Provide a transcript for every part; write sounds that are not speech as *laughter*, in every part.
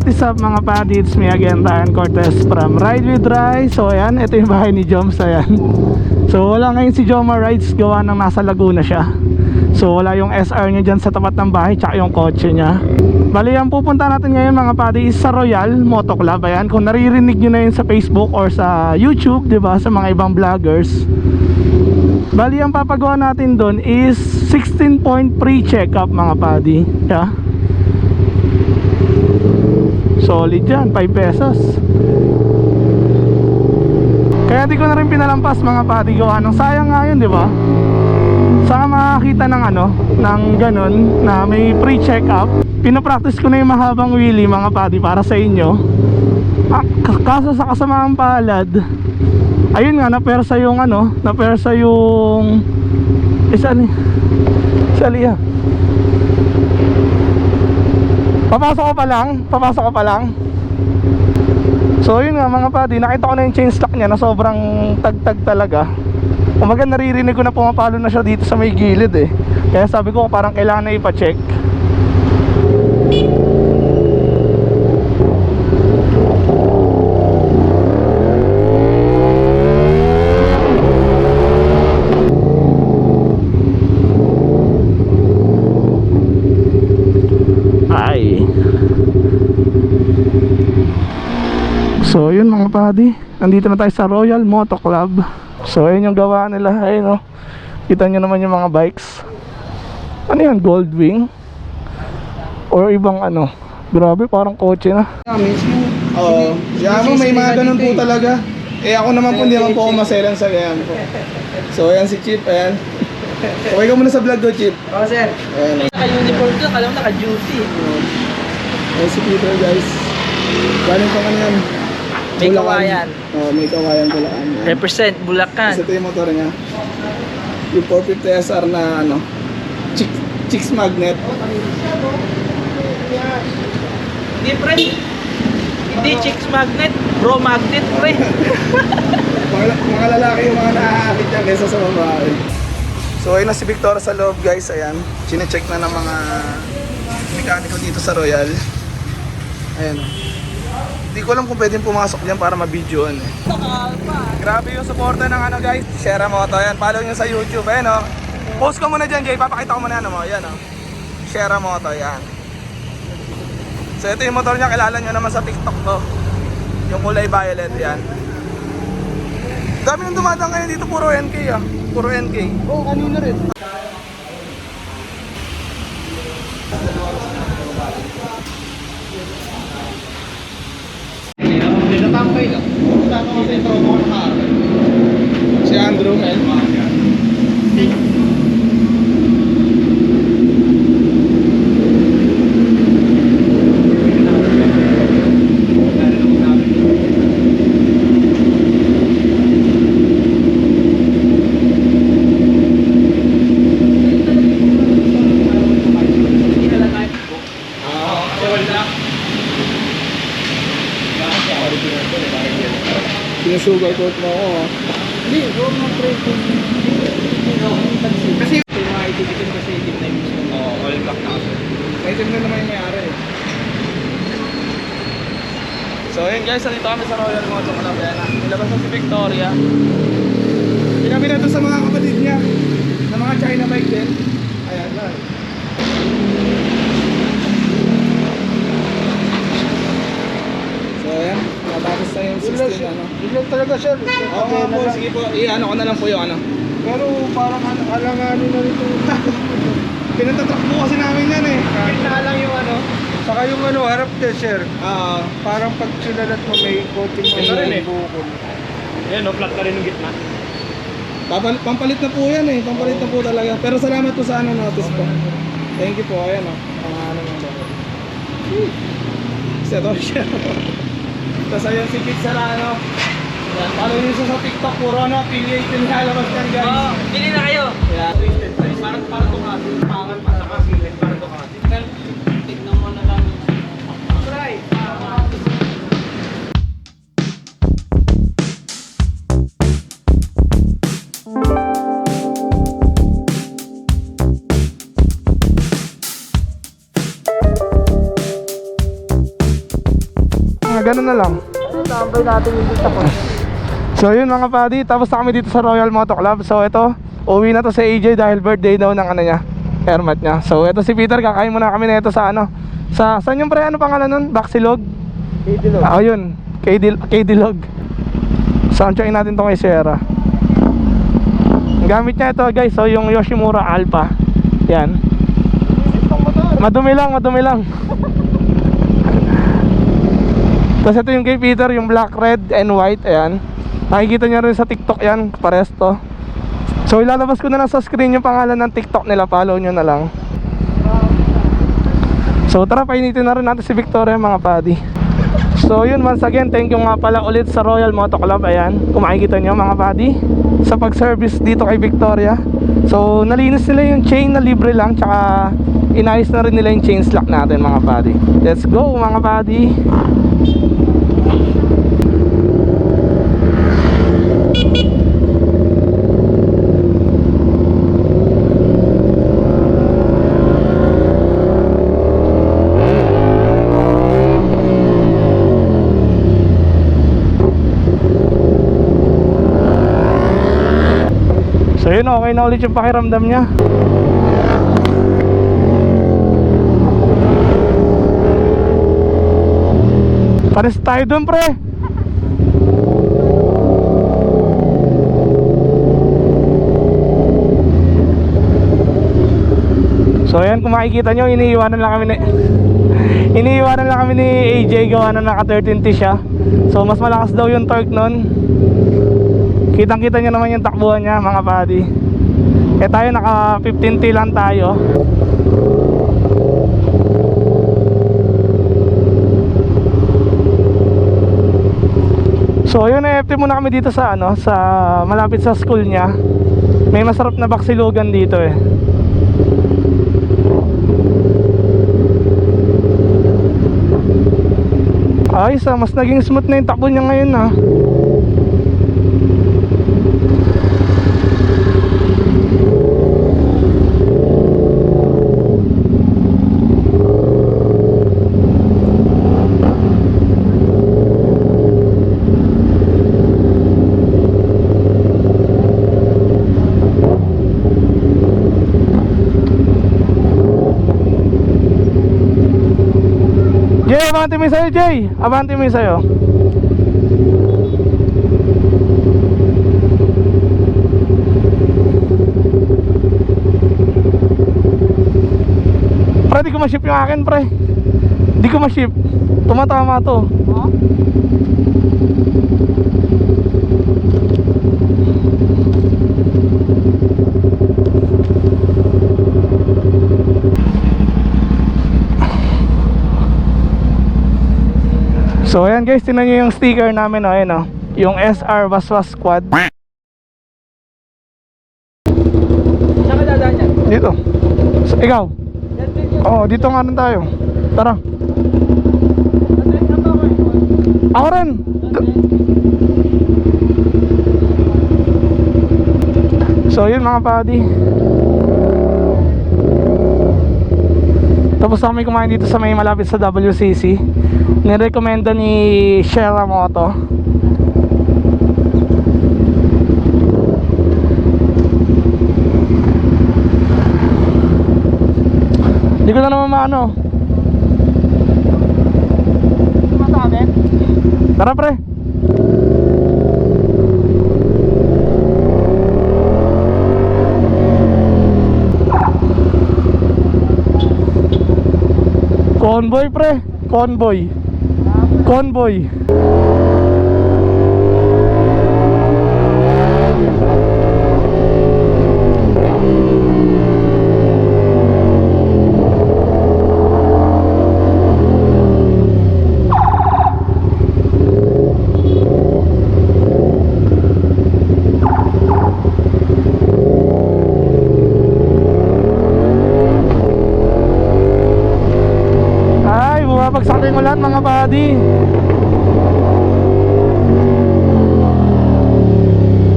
What is up mga padi? It's me again, Ryan Cortez from Ride with Rai. So ayan, ito yung bahay ni Joms, ayan. So wala ngayon si Joma Rides, gawa ng nasa Laguna siya. So wala yung SR niya dyan sa tapat ng bahay, tsaka yung kotse niya. Bali, ang pupunta natin ngayon mga padi is sa Royal Moto Club. Ayan, kung naririnig nyo na yun sa Facebook or sa YouTube, ba, sa mga ibang vloggers. Bali, ang papagawa natin doon is 16 point pre-checkup mga padi. Yeah. Solid yan, 5 pesos. Kaya di ko na rin pinalampas mga pati gawa ng sayang nga yun, di ba? Saka makakita ng ano, ng ganun, na may pre-check-up. Pinapractice ko na yung mahabang wheelie mga pati para sa inyo. Ah, kaso sa kasamaang palad, ayun nga, napersa yung ano, napersa yung... Isa ni... Isa liya. Papasok ko pa lang, papasok ko pa lang. So yun nga mga padi, nakita ko na yung chain stock niya na sobrang tagtag talaga. Umaga naririnig ko na pumapalo na siya dito sa may gilid eh. Kaya sabi ko parang kailangan na ipa-check. Ay. So padi Nandito na tayo sa Royal Moto Club So ayun yung gawa nila Ayun oh Kita nyo naman yung mga bikes Ano yan? Goldwing? Or ibang ano Grabe parang kotse na Oo. Kaya mo, may mga ganun po talaga. Eh ako naman po, hindi naman po ako maselan sa ganyan po. So ayan si Chip, ayan. Okay ka muna sa vlog ko, Chip. Oo, sir. Ayan. Naka-uniform ko, alam naka-duty. Ayan si Peter, guys. Galing pa kanyan. May kawayan. Oo, may kawayan Bulacan. Represent Bulacan. Kasi ito yung motor niya. Yung 450 SR na ano, chick, chicks magnet. Pre. Hindi chicks magnet, bro magnet, pre. *laughs* mga, mga lalaki yung mga naaakit yan kaysa sa babae. So ayun na si Victor sa loob guys, ayan. Chine-check na ng mga mekaniko dito sa Royal. Ayan. Hindi ko alam kung pwedeng pumasok dyan para ma-videoan eh. Grabe yung suporta ng ano guys, Share Moto. Ayan, follow nyo sa YouTube. Ayan o. Post ko muna dyan, Jay. Papakita ko muna ano mo. Ayan o. Share Moto, ayan. So ito yung motor niya, kilala nyo naman sa TikTok to. Yung kulay violet yan. Dami yung dumadang ngayon dito, puro NK ah. Puro NK. Oo, oh, kanina rin. Si Andrew, Sinusugar coat mo ako ah. Hindi, huwag mo pre. Kasi yung mga itibitin kasi itim na yung mismo. Oo, all black na kasi. Item na naman yung may-ari. So yun guys, nandito kami sa Royal Moto Club. Ayan na. Nilabas na si Victoria. Sinabi na sa mga kapatid niya. Na mga China bike din. Ayan na. So ayan, natapos na yung 16 ano. Talaga sir? Oo nga po, sige po. I-ano ko na lang po yung ano. Pero parang al- alanganin na rin ito. *laughs* Pinatatrack po kasi namin yan eh. Na lang yung ano. Saka yung ano, harap din sir. Ah, Parang pag sinalat mo may coating mo Ito rin eh. bukol. Ayan no, flat ka rin yung gitna. papal- pampalit na po yan eh. Pampalit na po talaga. Pero salamat po sa ano notice po. Thank you po. Ayan o. Ang ano ng Seto siya. Tapos ayun si Pizza na ano. Yan, follow nyo siya sa TikTok. Puro ano, affiliate yung nilalabas yan guys. Oo, bili na kayo. Yeah. Parang parang Ducati. Pangan pa sa ganun na lang. Tambay natin yung dito po. *laughs* So yun mga buddy, tapos na kami dito sa Royal Moto Club. So ito, uwi na to sa AJ dahil birthday daw ng ano niya, airmat niya. So ito si Peter, kakain muna kami na ito sa ano, sa, saan yung pre, ano pangalan nun? Baxilog? Dito Ah, yun, KD, KD Log. Soundcheckin natin to kay Sierra. Gamit niya ito guys, so yung Yoshimura Alpha. Yan. Madumi lang, madumi lang. *laughs* Tapos ito yung kay Peter, yung black, red, and white. Ayan. Nakikita niya rin sa TikTok yan, pares to. So ilalabas ko na lang sa screen yung pangalan ng TikTok nila, follow nyo na lang. So tara, painitin na rin natin si Victoria mga buddy. So yun once again, thank you nga pala ulit sa Royal Moto Club. Ayan, kung makikita nyo mga buddy, sa pag-service dito kay Victoria. So nalinis nila yung chain na libre lang, tsaka inayos na rin nila yung chain slack natin mga buddy. Let's go mga buddy. So okay na ulit yung pakiramdam niya. Pares tayo dun pre. So ayan, kung makikita nyo, iniiwanan lang kami ni Iniiwanan lang kami ni AJ gawa na naka 13T siya. So mas malakas daw yung torque nun. Kitang kita nyo naman yung takbuhan niya mga buddy. Eh tayo naka 15T lang tayo So yun FT muna kami dito sa ano sa malapit sa school niya. May masarap na baksilugan dito eh. Ayos ah, mas naging smooth na yung takbo niya ngayon ah. Jay, abante mo sa'yo, Jay. Abante mo sa'yo. Pre, di ko ma-ship yung akin, pre. Di ko ma-ship. Tumatama to. So ayan guys, tingnan nyo yung sticker namin oh, ayan oh. Yung SR Waswas Squad. Saan ka dadaan yan? Dito. So, ikaw? Oo, dito nga rin tayo. Tara. Ako rin. So yun mga buddy. Tapos kami kumain dito sa may malapit sa WCC. Nirekomenda ni Shera Moto. Hindi ko na naman maano. Tara pre. Convoy pre, convoy. Convoy. Ay, bumabagsak yung buddy.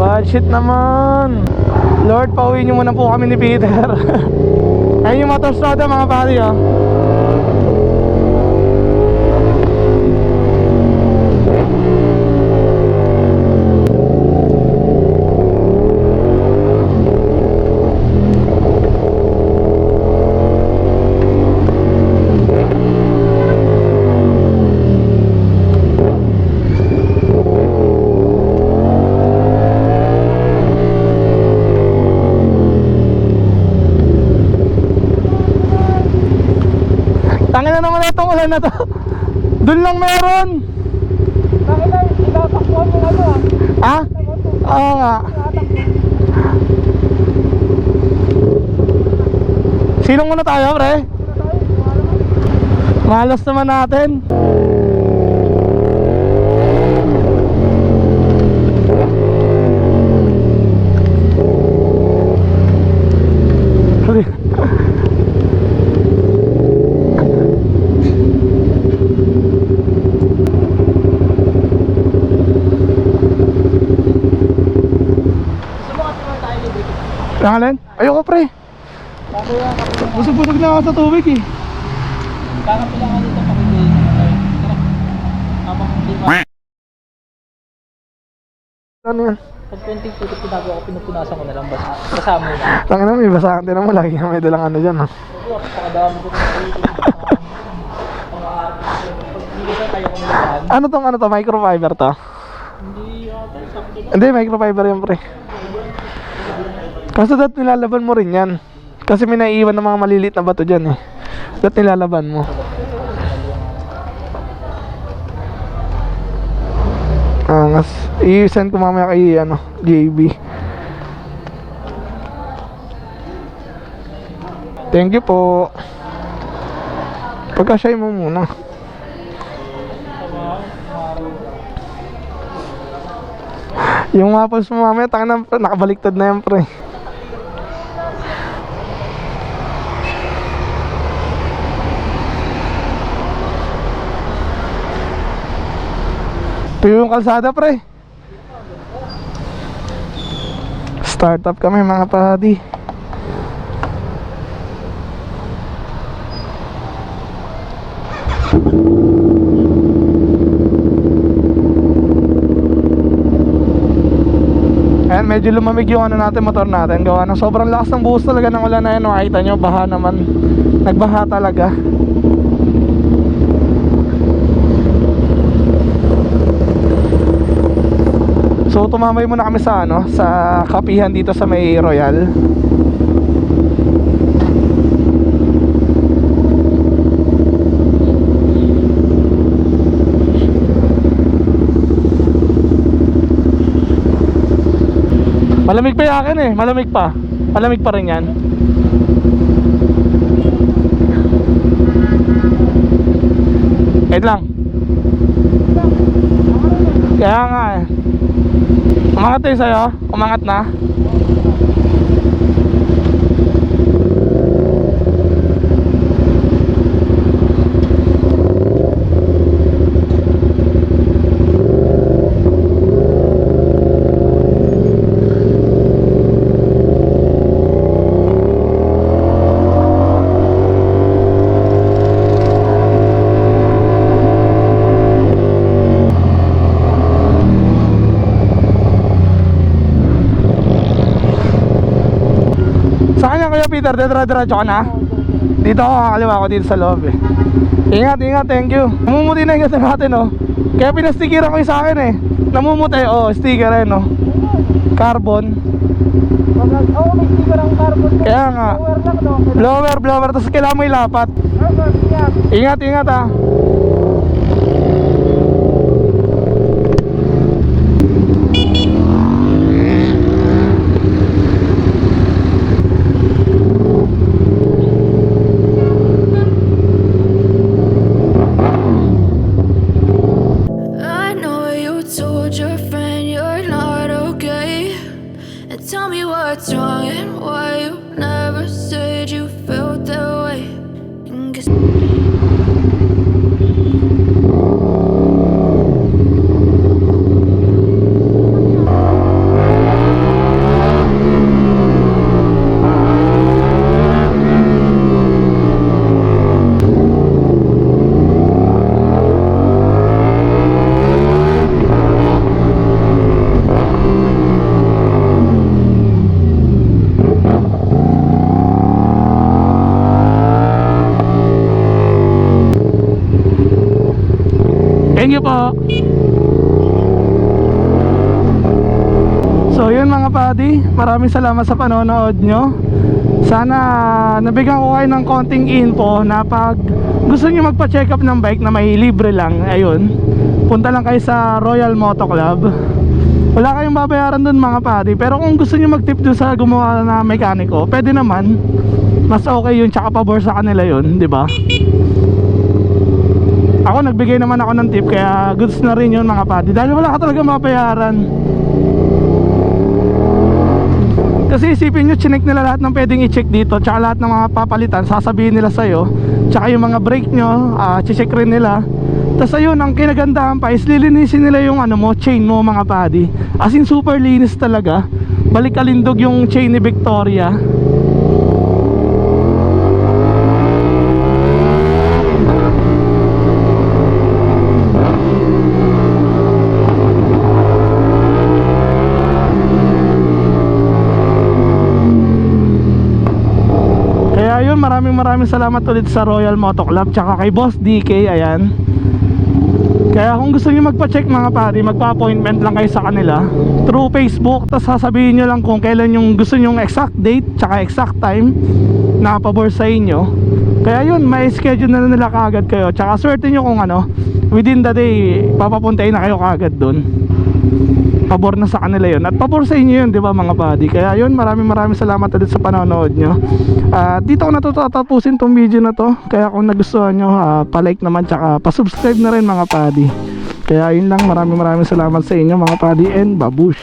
Bad shit naman. Lord, pauwi niyo muna po kami ni Peter. *laughs* Ayun yung motorstrada mga buddy oh. Na to. Doon lang meron. Bakit ay tinatakbuhan mo ano ah? Ha? Oo nga. Sino muna tayo, pre? Malas naman natin. Pangalan? Ayoko pre. Busog-busog na ako sa tubig eh. Kakapila ka dito pakibigay. Habang hindi pa. Ano yan? Pag konting pinagawa ko, pinupunasan ko na lang. Basta kasama yun. Tangin na may basahan din mo lagi na may dalang ano dyan ah. Pakadami ko na. Ano tong ano to? Microfiber to? Hindi yata. Sakto Hindi, microfiber yan pre. Kaso dat nilalaban mo rin yan. Kasi may naiiwan ng mga maliliit na bato dyan eh. Dat nilalaban mo. Angas. I-send ko mamaya kay ano, JB. Thank you po. Pagkasya mo muna. Yung apples mo mamaya, tanga na, nakabaliktad na yan pre. Ito yung kalsada pre. Startup kami mga padi. Ayan, medyo lumamig yung ano natin, motor natin. Gawa ng sobrang lakas ng buhos talaga ng ulan na yan. Makita nyo, baha naman. Nagbaha talaga. So tumambay muna kami sa ano, sa kapihan dito sa May Royal. Malamig pa yung eh, malamig pa. Malamig pa rin yan. Wait lang. Kaya nga eh. Umangat tayo sa'yo? Umangat na? Sa Peter, dedra-diretso ka na? Dito ako, kakaliwa ako dito sa loob eh. Ingat, ingat, thank you. Namumuti na yung ganda natin oh. Kaya pinastikiran ko yung sa akin eh. Namumuti, oh, sticker eh no. Carbon. Oo, may sticker ang carbon. Kaya nga. Power lang no? Blower, blower, tapos kailangan mo ilapat. Ingat, ingat ah. Thank you. Thank you po. So yun mga padi, maraming salamat sa panonood nyo. Sana nabigyan ko kayo ng konting info na pag gusto nyo magpa-check up ng bike na may libre lang, ayun, punta lang kayo sa Royal Moto Club. Wala kayong babayaran dun mga padi, pero kung gusto nyo mag-tip dun sa gumawa na mekaniko, pwede naman. Mas okay yun, tsaka pabor sa kanila yun, di ba? Ako nagbigay naman ako ng tip kaya goods na rin yun mga padi dahil wala ka talaga mapayaran. Kasi isipin nyo, chinek nila lahat ng pwedeng i-check dito Tsaka lahat ng mga papalitan, sasabihin nila sa'yo. Tsaka yung mga brake nyo, uh, check rin nila. Tapos ayun, ang kinagandahan pa is lilinisin nila yung ano mo, chain mo mga padi As in super linis talaga. Balik kalindog yung chain ni Victoria Kaya yun, maraming maraming salamat ulit sa Royal Moto Club Tsaka kay Boss DK, ayan. Kaya kung gusto niyo magpa-check mga pari Magpa-appointment lang kayo sa kanila. Through Facebook Tapos sasabihin nyo lang kung kailan yung gusto nyong exact date Tsaka exact time Na pabor sa inyo. Kaya yun, may schedule na nila kaagad kayo. Tsaka swerte nyo kung ano Within the day, papapuntahin na kayo kaagad dun pabor na sa kanila yun. At pabor sa inyo yun di ba mga buddy? Kaya yun maraming maraming salamat ulit sa panonood nyo. At dito ko natatapusin tong video na to. Kaya kung nagustuhan nyo ah, palike naman tsaka pasubscribe na rin mga buddy. Kaya yun lang maraming maraming salamat sa inyo mga buddy and babush